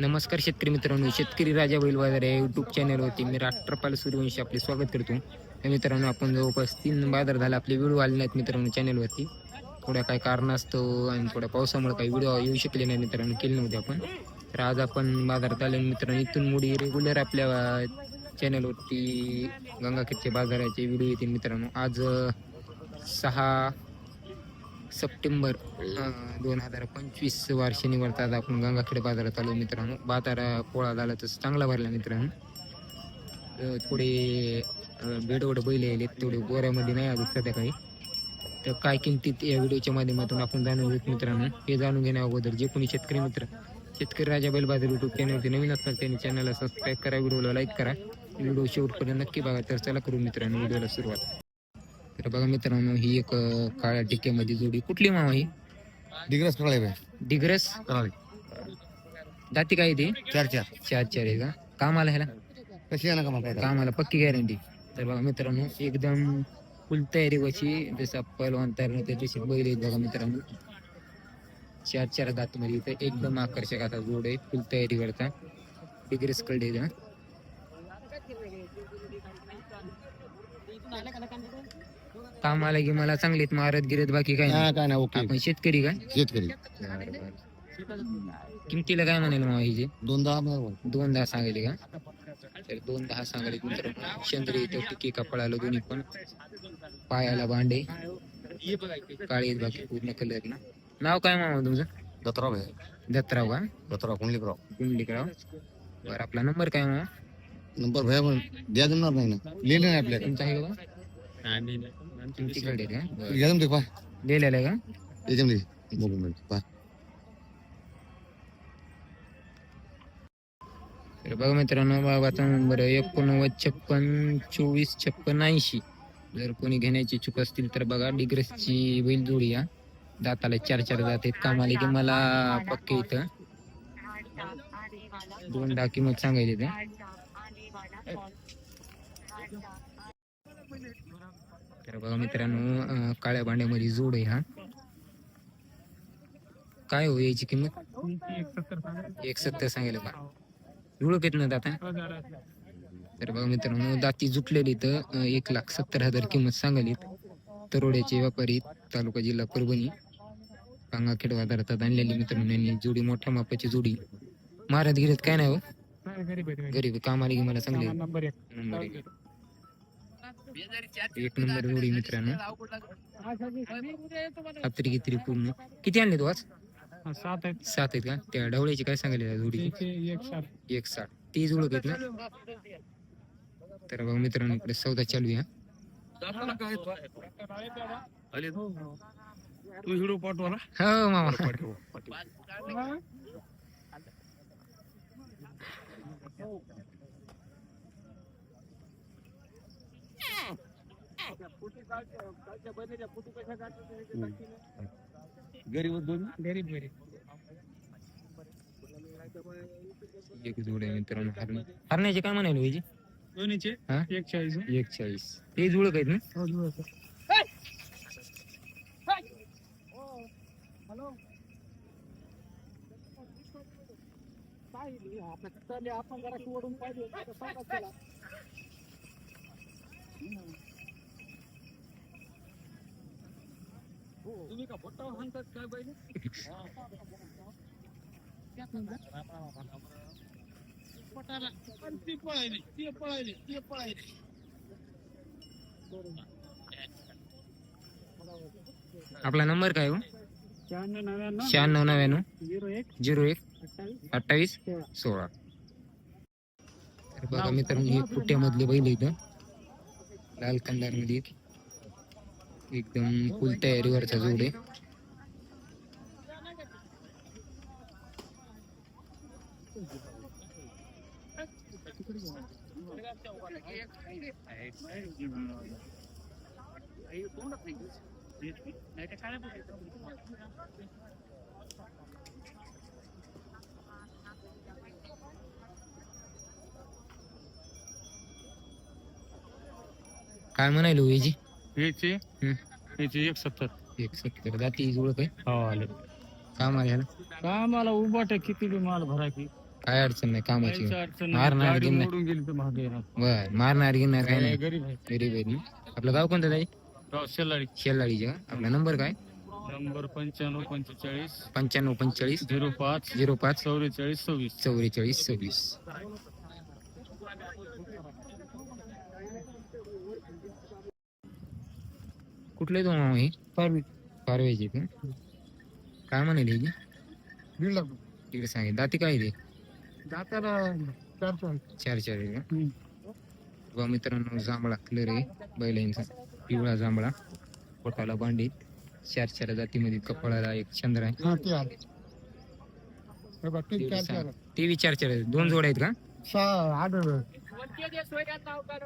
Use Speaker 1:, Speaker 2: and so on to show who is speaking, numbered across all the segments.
Speaker 1: नमस्कार शेतकरी मित्रांनो शेतकरी राजा बैल बाजार या यूट्यूब चॅनलवरती मी राष्ट्रपाल सूर्यवंशी आपले स्वागत करतो. मित्रांनो आपण जवळपास तीन बाजार झाला आपले व्हिडिओ आले नाहीत मित्रांनो चॅनलवरती थोड्या काही कारणास्तव आणि थोड्या पावसामुळे काही व्हिडिओ येऊ शकले नाही मित्रांनो केले नव्हते आपण. तर आज आपण बाजारात आले मित्रांनो इथून मुडी रेग्युलर आपल्या चॅनलवरती गंगाखेडच्या बाजाराचे व्हिडिओ येतील मित्रांनो. आज सहा सप्टेंबर दोन हजार पंचवीस वार शनिवार आज आपण गंगाखेड बाजारात आलो मित्रांनो. बाजार पोळा झाला तर चांगला भरला मित्रांनो. थोडे बेडवड बैल यायले तेवढे गोऱ्यामध्ये नाही आले सध्या काही. तर काय किमतीत या व्हिडिओच्या माध्यमातून आपण जाणून घेऊ मित्रांनो. हे जाणून घेण्या अगोदर जे कोणी शेतकरी मित्र शेतकरी राजा बैल बाजार युट्यूब चॅनलवरती नवीन असतात त्यांनी चॅनलला सबस्क्राईब करा व्हिडिओला लाईक करा. व्हिडिओ शेवटपर्यंत नक्की बघा तर चला करू मित्रांनो व्हिडिओला सुरुवात. तर बघा मित्रांनो ही एक काळ्या टिक्क्यामध्ये जोडी. कुठली मावा ही?
Speaker 2: डिग्रस कळाले बाय
Speaker 1: डिग्रस दाती काय ते?
Speaker 2: चार चार.
Speaker 1: चार चार आहे का? कामाला ह्याला?
Speaker 2: कशी आहे ना का मग काय
Speaker 1: कामाला पक्की गॅरंटी तर बघा मित्रांनो एकदम फुल तयारी वची जसं पहिलवान तयार होते तशी बैल आहेत बघा मित्रांनो. चार चार दात मध्ये इथं एकदम आकर्षक आता जोड आहे फुल तयारी करता डिग्रस कळले का कामाला की मला चांगलीत मारत गिरत बाकी काय
Speaker 2: हा,
Speaker 1: नाही
Speaker 2: काय नाही ओके.
Speaker 1: आपण शेतकरी का
Speaker 2: शेतकरी.
Speaker 1: किमतीला काय म्हणाल मग हिचे?
Speaker 2: दोन दहा बरोबर
Speaker 1: दोन दहा सांगायले का? तर दोन दहा सांगायले मित्रांनो चंद्री इथं टिकी कपडाला दोन्ही पण. पायाला भांडे. काळी आहेत बाकी पूर्ण कलर ना. नाव काय मामा तुमचं?
Speaker 2: दत्तराव आहे.
Speaker 1: दत्तराव का?
Speaker 2: दत्तराव कुंडलिकराव.
Speaker 1: कुंडलिकराव. बरं आपला नंबर काय मामा?
Speaker 2: नंबर भया पण द्या जमणार नाही ना. लिहिलं नाही आपल्याकडे
Speaker 1: तुमचा आहे का का
Speaker 2: पा.
Speaker 1: लिहिलेलं आहे का?
Speaker 2: ये जमते बघू मिळते पा.
Speaker 1: तर बघा मित्रांनो बाबाचा नंबर आहे एकोणनव्वद छप्पन चोवीस छप्पन ऐंशी. जर कोणी घेण्याची इच्छुक असतील तर बघा डिग्रसची बैल जोडी या दाताला चार चार दात आहेत. कामाले की मला पक्के इथं. दोन दहा किंमत सांगायची इथं तर बघा मित्रांनो काळ्या भांड्यामध्ये जोड आहे हा. काय हो याची किंमत? एक सत्तर सांगायला का? एवढं घेत ना दाता तर बघा मित्रांनो दाती जुटलेली तर एक लाख सत्तर हजार किंमत सांगाली तरोड्याचे व्यापारी तालुका जिल्हा परभणी गंगाखेड बाजारात आणलेली मित्रांनो यांनी जोडी मोठ्या मापाची जोडी. महाराज गिरत काय नाही हो. गरीब. कामाला की मला चांगले नंबर एक नंबर जोडी मित्रांनो. खात्री कित्री पूर्ण. किती आणले तू आज?
Speaker 3: सात आहेत.
Speaker 1: सात आहेत का? त्या ढवळ्याची काय सांगायला जोडी
Speaker 3: एक
Speaker 1: साठ ती जुळत आहेत ना? तर बघा मित्रांनो इकडे सौदा चालू आहे
Speaker 3: तू हिडो पाठवा
Speaker 1: हा. हो मामा.
Speaker 3: गरीब दोन? गरीब गरीब.
Speaker 1: एक आहे मित्रांनो हरणे हरण्याचे काय म्हणाले पाहिजे
Speaker 3: दोन्हीचे?
Speaker 1: हा?
Speaker 3: एक चाळीस
Speaker 1: एक चाळीस ते जुळत आहेत ना?
Speaker 3: आपण जरा ओढून पाहिजे तुम्ही का फोटो म्हणतात काय पाहिजे पटाला. ती पळायली ती पळायली ती पळायली
Speaker 1: आपला नंबर काय हो?
Speaker 3: शहाण्णव नव्याण्णव झिरो एक अठ्ठावीस सोळा.
Speaker 1: तर बघा मित्रांनो हे बैल इथं लाल कंदारमध्ये एकदम फुल तयारीवरचा जोड आहे. काय म्हणायलो याची
Speaker 3: याचे. याचे एक सत्तर
Speaker 1: एक सत्तर जाती जुळत आहे?
Speaker 3: हो आले.
Speaker 1: काम आहे ह्याला?
Speaker 3: का मला उभाट किती बी माल भरायची?
Speaker 1: काय अडचण नाही कामाची.
Speaker 3: काहीच अडचण नाही.
Speaker 1: मारणार
Speaker 3: गाडी
Speaker 1: गिरणार.
Speaker 3: मोडून गेली तर मागे येणार.
Speaker 1: बर मारणार गिरणार काय नाही.
Speaker 3: गरीब आहे.
Speaker 1: गरीब आहेत ना. आपलं गाव कोणतं ताई?
Speaker 3: गाव शेलाडी
Speaker 1: शेलाळीचे का? आपला नंबर काय?
Speaker 3: नंबर पंच्याण्णव पंचेचाळीस.
Speaker 1: पंच्याण्णव पंचेचाळीस.
Speaker 3: झिरो पाच.
Speaker 1: झिरो पाच.
Speaker 3: चौवेचाळीस सव्वीस.
Speaker 1: चौवेचाळीस सव्वीस. कुठले तो मामा हे पारवेचे का? काय म्हणाले याची
Speaker 3: दीड लाख
Speaker 1: तिकडे सांगे दाती काय ते?
Speaker 3: चार चार
Speaker 1: चार चार आहे का? बघा मित्रांनो जांभळा कलर आहे. बैलांचा पिवळा जांभळा. पोटाला बांडीत चार चार जातीमध्ये कपाळाला एक चंद्र आहे.
Speaker 3: हा ते आले हे बघ, चार चार
Speaker 1: ते. दोन जोड आहेत का?
Speaker 3: सहा आठ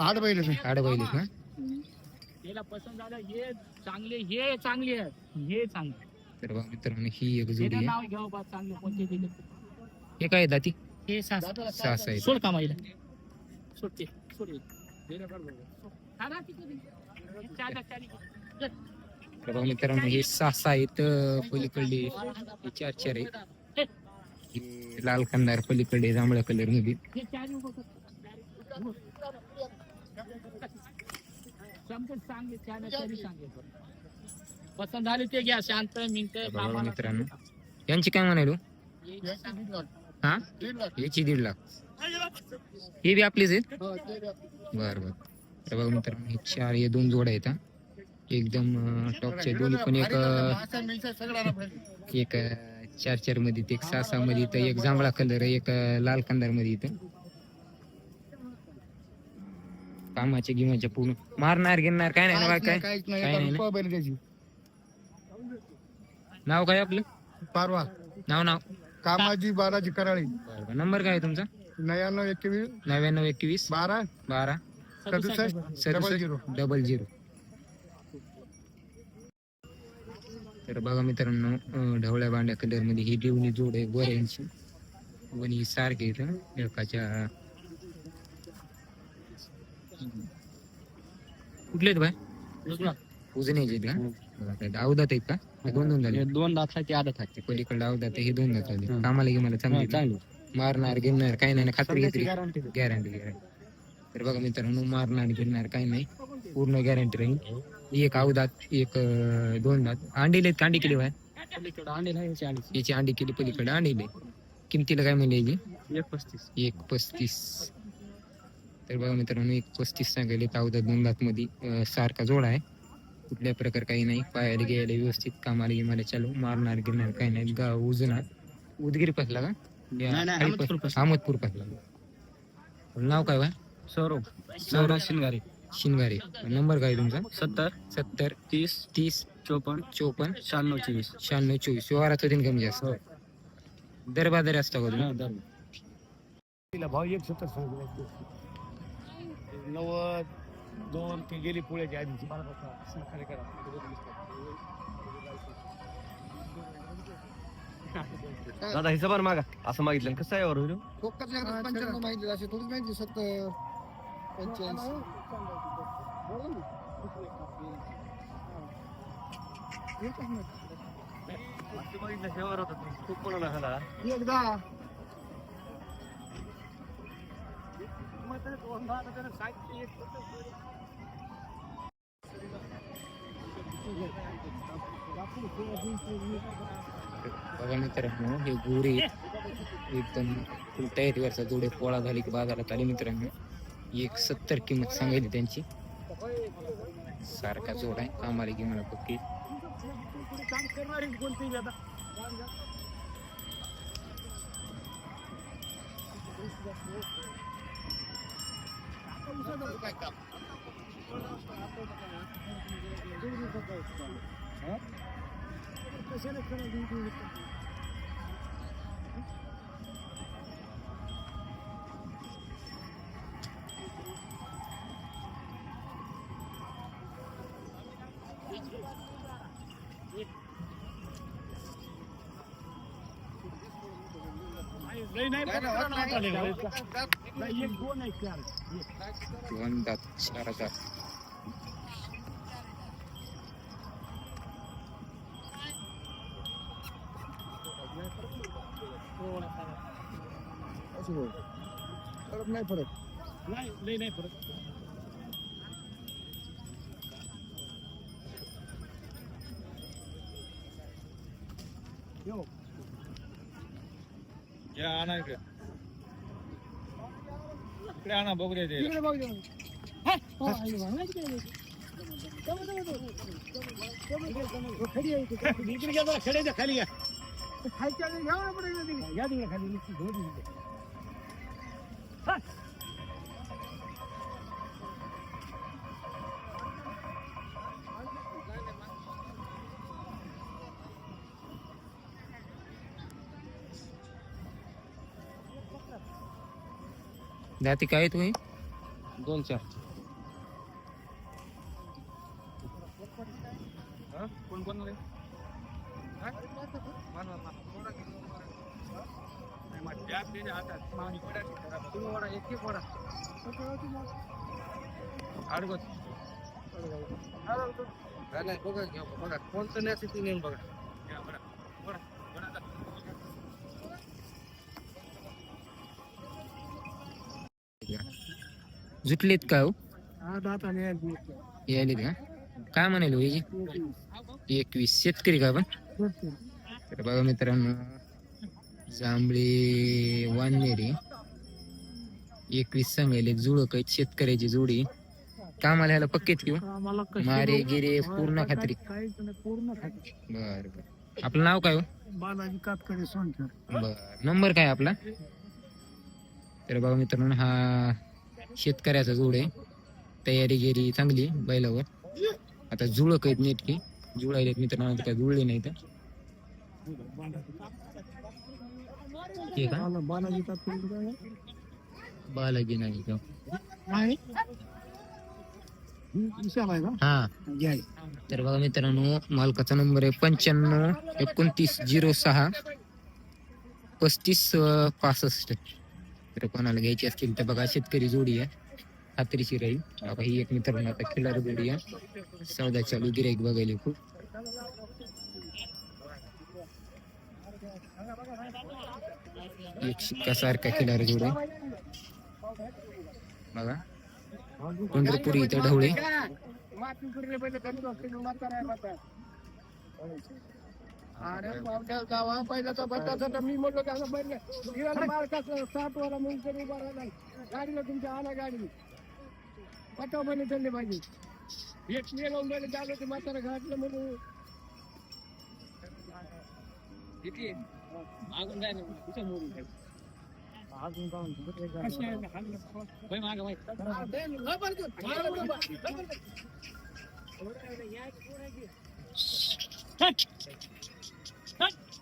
Speaker 3: आठ बैल
Speaker 1: आड बैल आहेत का?
Speaker 4: त्याला पसंत झालं हे चांगले हे चांगले आहेत हे चांगले
Speaker 1: तर बघा मित्रांनो ही एक जोडी
Speaker 4: त्याचं
Speaker 1: आहे.
Speaker 4: नाव घ्यावं बा चांगले कोणते दिले
Speaker 1: हे काय आहे दाती?
Speaker 4: हे सास
Speaker 1: सहा आहेत.
Speaker 4: सोड कामाईला सोडते सोड हा ना, तिथे दे. चार लाख चाळीस.
Speaker 1: तर बघा मित्रांनो हे सहा आहेत अं, पलीकडले. हे चार चार हे. लाल कंदार पलीकडे जांभळ्या कलरमध्ये.
Speaker 4: हे चार पसंत झाले ते घ्या शांत
Speaker 1: बघा मित्रांनो. यांची काय म्हणालो हा? याची दीड लाख. हे बी आपलेच आहेत? बर बर. तर बघा मित्रांनो हे चार हे दोन जोड आहेत हा. एकदम टॉपचे दोन्ही पण एक एक चार चारमध्ये एक सहा सहा मध्ये इथं एक जांभळा कलर एक लाल कंदारमध्ये इथं. कामाचे गिमाचे पूर्ण. मारणार गिरणार काय नाही ना काय?
Speaker 3: काहीच
Speaker 1: काय नाही ना?
Speaker 3: नाही बैल त्याची.
Speaker 1: नाव काय आपलं?
Speaker 3: पारवा.
Speaker 1: नाव नाव.
Speaker 3: कामाजी बाराजी कराळी.
Speaker 1: बरं, बरं. नंबर काय आहे तुमचा?
Speaker 3: नव्याण्णव एकवीस.
Speaker 1: नव्याण्णव एकवीस.
Speaker 3: बारा.
Speaker 1: बारा.
Speaker 3: सदुसष्ट. डबल
Speaker 1: सदुसष्ट
Speaker 3: झिरो.
Speaker 1: Double zero. तर बघा मित्रांनो अं, ढवळ्या बांड्या कलरमध्ये ही देवणी जोड आहे वर यांची वणी सारखे इथं एकाच्या कुठले आहेत आहेत बरं, काय अवधात आहेत का? दोन दोन झाले.
Speaker 4: दोन दात आहे ते
Speaker 1: पलीकडे आहे, हे दोन दात झाले. कामाला घे मला चांगली. मारणार गिरणार काही नाही ना, खात्री घेतली. गॅरंटी गॅरंटी तर बघा मित्रांनो मारणार गिरणार काही नाही. पूर्ण गॅरंटी राहील. एक अवदात एक दोन दात. अंडीले कांडी केली बाय याची अंडी. केली पलीकडे अंडीले किमतीला काय म्हणले
Speaker 4: एक पस्तीस.
Speaker 1: एक पस्तीस. तर बघा मित्रांनो एक पस्तीस सांगायले अवदात दोन मध्ये सारखा जोडा आहे. कुठल्या प्रकार काही नाही. पायाला घ्यायला व्यवस्थित कामाला गिमाला चालू. मारणार गिरणार काही नाही. गाव उजणार उदगीर पसला का?
Speaker 4: अहमदपूर पसला
Speaker 1: नाव काय बा?
Speaker 4: सौरभ. सौरभ शिंगारे.
Speaker 1: शिनगारे नंबर काय तुमचा?
Speaker 4: सत्तर.
Speaker 1: सत्तर.
Speaker 4: तीस.
Speaker 1: तीस.
Speaker 4: चोपन्न.
Speaker 1: चोपन्न.
Speaker 4: शहाण्णव चोवीस.
Speaker 1: शहाण्णव चोवीस. व्यवहाराचा दिन कमी जास्त? दर बाजार असतो का तुम्ही
Speaker 3: भाऊ एक सत्तर नव्वद दोन ती गेली पुण्याच्या आधी
Speaker 5: दादा हिशोब मागा. असं मागितलं. कसं आहे वर
Speaker 3: पंच्याण्णव माहिती असे. थोडीच माहिती सत्तर पंच्याऐंशी. एकदा.
Speaker 1: बघा मित्रांनो हे गोरे एकदम फुल तयारीवरचा जोडे पोळा झाली की बाजारात आले मित्रांनो. एक सत्तर किंमत सांगायची त्यांची. सारखा जोड आहे. कामाला की मला पक्की. Sen ekranı duyduğunu दोन दात चार दात.
Speaker 2: परत नाही परत
Speaker 4: नाही नाही परत
Speaker 5: आणा इकडे इकडे आणा बघू दे ते.
Speaker 4: इकडे बघ जाऊन. हे, हो, आहे बघ. नाही तिकडे. जाऊ, जाऊ, जाऊ. खडी आहे इथे. इकडे घ्या जरा, खड्याच्या खाली घ्या खालच्या आधी घ्या ना पुढे इकडे. या तिकडे खाली
Speaker 1: जाती काय तुम्ही?
Speaker 5: दोन चार. कोण कोण बघा बघा. कोणतं नाही असेल ते नेऊन बघा.
Speaker 1: जुटलेत का हो?
Speaker 4: हा.
Speaker 1: यायलेत का? काय म्हणाले हो याची? एकवीस. शेतकरी का पण तर बघा मित्रांनो जांभळे वाननेरे एकवीस सांगायले जुळ काही शेतकऱ्याची जोडी. कामाला ह्याला पक्केत किंवा
Speaker 4: कशी
Speaker 1: मारे गिरे पूर्ण खात्री.
Speaker 4: पूर्ण खात्री.
Speaker 1: बर बर. आपलं नाव काय हो?
Speaker 4: बालाजी कातकडे सोनकर.
Speaker 1: बर. नंबर काय आपला? तर बघा मित्रांनो हा शेतकऱ्याचा जोड आहे. तयारी गेली चांगली बैलावर. आता जुळ काही नेटकी. जुळायले मित्रांनो काय जुळले नाही तर
Speaker 4: बालाजी
Speaker 1: नाही
Speaker 4: हं,
Speaker 1: हा तर बघा मित्रांनो मालकाचा नंबर आहे पंच्याण्णव एकोणतीस झिरो सहा पस्तीस पासष्ट. तर कोणाला घ्यायची असतील तर बघा शेतकरी जोडी आहे. खात्रीशीर राहील बघा ही एक मित्रांनो आता खिलार जोडी आहे. सौदा चालू गिराईक बघायला खूप एक शिक्कासारखा खिलार जोड आहे. बघा. पंढरपुरी इथं ढवळे.
Speaker 4: अरे गावा पहिला तर बदलाचा तर मी म्हणलो त्याला पहिले दिवाला मालकाचं सात वाला म्हणून तरी उभा राहिला. गाडीला तुमच्या आला गाडी. पटाव बने चालले पाहिजे एक मी लावून झालं ते म्हातारा घातलं म्हणून. किती मागून जाय ना कुठं मोडून जाय. अजून जाऊन कशी आहे होय मागं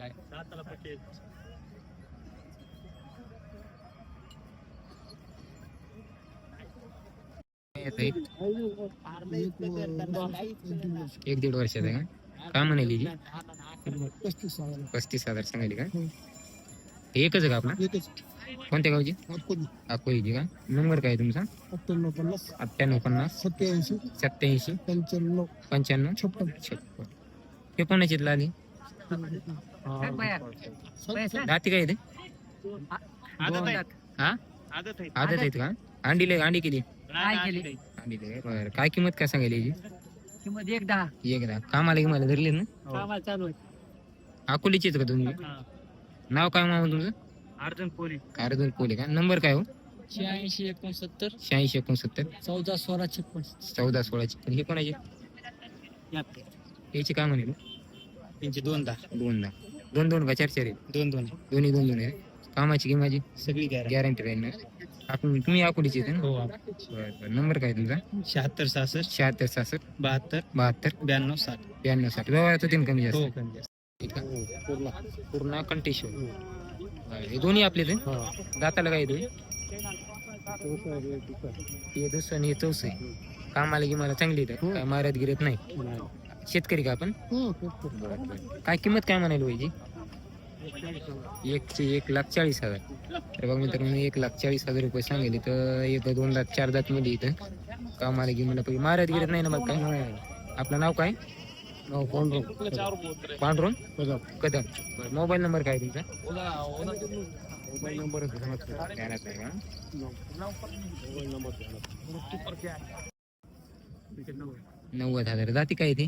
Speaker 1: आहे. एक दीड वर्षाचा आहे का? काय म्हणाली?
Speaker 4: पस्तीस हजार
Speaker 1: सांगायली का? एकच आहे का आपला?
Speaker 4: एकच
Speaker 1: कोणत्या गावची? अकोलीची का? नंबर काय तुमचा?
Speaker 4: अठ्ठ्याण्णव पन्नास.
Speaker 1: अठ्ठ्याण्णव पन्नास
Speaker 4: सत्याऐंशी.
Speaker 1: सत्याऐंशी.
Speaker 4: पंच्याण्णव.
Speaker 1: पंच्याण्णव.
Speaker 4: छप्पन.
Speaker 1: छप्पन. हे कोणाची आली? दाती काय हा?
Speaker 5: आदत आहे.
Speaker 1: आदत आहेत का? अंडी केली.
Speaker 5: केली?
Speaker 1: अंडी. बरं. काय किंमत काय सांगायली याची
Speaker 4: किंमत एक दहा.
Speaker 1: एकदा कामाला की मला धरले ना
Speaker 4: कामाला चालू आहे.
Speaker 1: अकोलीचेच का तुम्ही? नाव काय मामा तुमचं?
Speaker 5: अर्जुन पोरी
Speaker 1: अर्जुन कोले का? नंबर काय हो?
Speaker 4: शहाऐंशी एकोणसत्तर.
Speaker 1: शहाऐंशी एकोणसत्तर.
Speaker 4: चौदा सोळा छप्पन.
Speaker 1: चौदा सोळाची पण हे कोणाचे? याची काय म्हणेल?
Speaker 4: त्यांची दोन दहा
Speaker 1: दोन दहा दोन दोन का? चार चार आहे
Speaker 4: दोन दोन.
Speaker 1: दोन्ही दोन दोन आहे कामाची की माझी?
Speaker 4: सगळी गॅरंटी
Speaker 1: गॅरंटी राहील ना? आपण तुम्ही अकोलीचे आहेत ना?
Speaker 4: हो
Speaker 1: बरं बरं. नंबर काय तुमचा?
Speaker 4: शहात्तर सहासष्ट.
Speaker 1: शहात्तर सहासष्ट.
Speaker 4: बहात्तर.
Speaker 1: बहात्तर.
Speaker 4: ब्याण्णव साठ.
Speaker 1: ब्याण्णव साठ. व्यवहाराचं तीन कमी जास्त?
Speaker 4: हो कमी जास्त.
Speaker 1: ठीक आहे. पूर्ण पूर्ण कंटेश्वर. हे दोन्ही आपले ते दाताला काय दोन्ही? हे दुसरं आणि हे चौस आहे. कामाला की मला चांगली आहे काय मारत गिरत नाही. शेतकरी का आपण? काय किंमत काय म्हणायला पाहिजे एकचे एक लाख चाळीस हजार. तर बघ मित्रांनो एक लाख चाळीस हजार रुपये सांगितले तर एक दोन लाख चार दात मध्ये इथं. कामाला की मला पाहिजे मारत गिरत नाही ना मग काय? आपलं नाव काय? पांडुरंग. कदम. मोबाईल नंबर काय तुमचा? मोबाईल नंबर नव्वद हजार. जाती काय ते?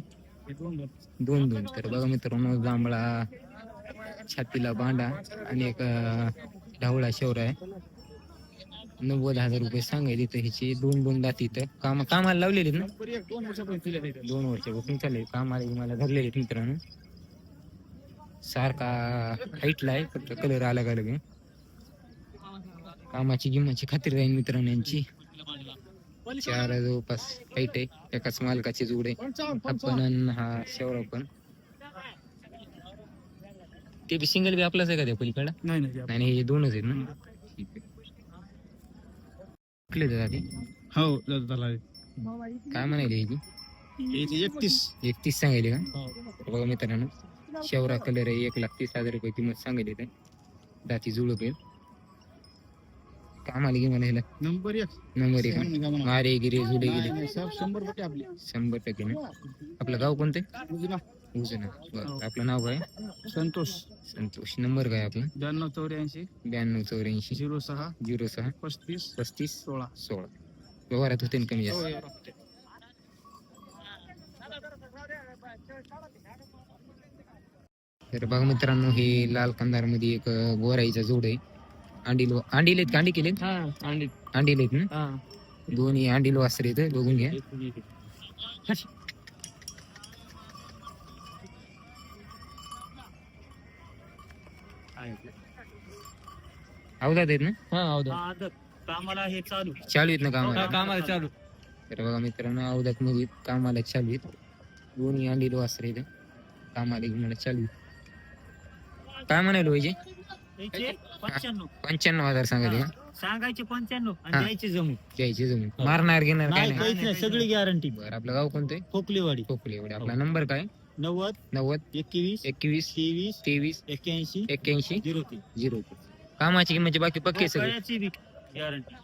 Speaker 1: दोन दोन तर बघा मित्रांनो जांभळा छातीला बांडा आणि एक ढावळा शेवर आहे. नव्वद हजार रुपये सांगायचे तर ह्याचे. दोन दोन दाती इथं. काम कामाला लावलेले ना? दोन वर्षापासून चालेल कामाला मला धरलेले मित्रांनो. सारखा हाईटला आहे फक्त कलर आला का लगे कामाची गिमाची खात्री राहील मित्रांनो यांची. चार जवळपास हाईट आहे. एकाच मालकाची जोड आहे. आपण हा शेवरा पण. ते बी सिंगल बी आपलाच आहे का त्या पलीकडं?
Speaker 3: नाही नाही
Speaker 1: हे दोनच आहेत ना. ठीक आहे. कुठले आहेत दादा ते?
Speaker 3: हो
Speaker 1: काय म्हणाले ह्याची
Speaker 3: एकतीस.
Speaker 1: एकतीस सांगायले का? तर बघा मित्रांनो शेवरा कलर आहे. एक लाख तीस हजार रुपये किंमत सांगितली ते दाती जुळप आहे. कामाला घे मला ह्याला
Speaker 3: नंबर एक.
Speaker 1: नंबर एक. मारे गिरे जुले गेले
Speaker 3: शंभर टक्के आपली.
Speaker 1: शंभर टक्के ना. आपलं गाव कोणतं? उजना. बरं आपलं नाव काय?
Speaker 3: संतोष.
Speaker 1: संतोष. नंबर काय आपला?
Speaker 3: ब्याण्णव चौऱ्याऐंशी.
Speaker 1: ब्याण्णव चौऱ्याऐंशी.
Speaker 3: झिरो सहा.
Speaker 1: झिरो सहा.
Speaker 3: पस्तीस.
Speaker 1: पस्तीस.
Speaker 3: सोळा.
Speaker 1: सोळा. व्यवहारात होते ना कमी जास्त? तर बघा मित्रांनो हे लाल कंदारमध्ये एक अं, गोराईचा जोड आहे. अंडील अंडील आहेत का? अंडी केलेत? अंडील आहेत ना? दोन्ही अंडील वासरे आहेत बघून घ्या. अवधात आहेत ना?
Speaker 3: कामाला हे चालू.
Speaker 1: चालू आहेत ना कामाला?
Speaker 3: कामाला चालू.
Speaker 1: तर बघा मित्रांनो अवधात मध्ये कामाला चालू आहेत. दोन्ही अंडील वासरे आहेत कामाला घेऊन चालू आहेत. काय म्हणायला पाहिजे
Speaker 3: पंच्याण्णव.
Speaker 1: हजार सांगायचे का?
Speaker 3: सांगायचे पंच्याण्णव
Speaker 1: हा.
Speaker 3: आणि द्यायचे जमून.
Speaker 1: घ्यायची जमीन. मारणार घेणार काय
Speaker 3: नाही
Speaker 1: नाही.
Speaker 3: काहीच नाही सगळी गॅरंटी
Speaker 1: बरं आपलं गाव कोणतं आहे?
Speaker 3: खोकलीवाडी
Speaker 1: एवढे आपला नंबर काय?
Speaker 3: नव्वद
Speaker 1: नव्वद
Speaker 3: एकवीस
Speaker 1: एकवीस
Speaker 3: तेवीस
Speaker 1: तेवीस
Speaker 3: एक्क्याऐंशी
Speaker 1: एक्क्याऐंशी
Speaker 3: झिरो तीन.
Speaker 1: झिरो कामाची किंमत बाकी पक्के सगळे.
Speaker 3: गॅरंटी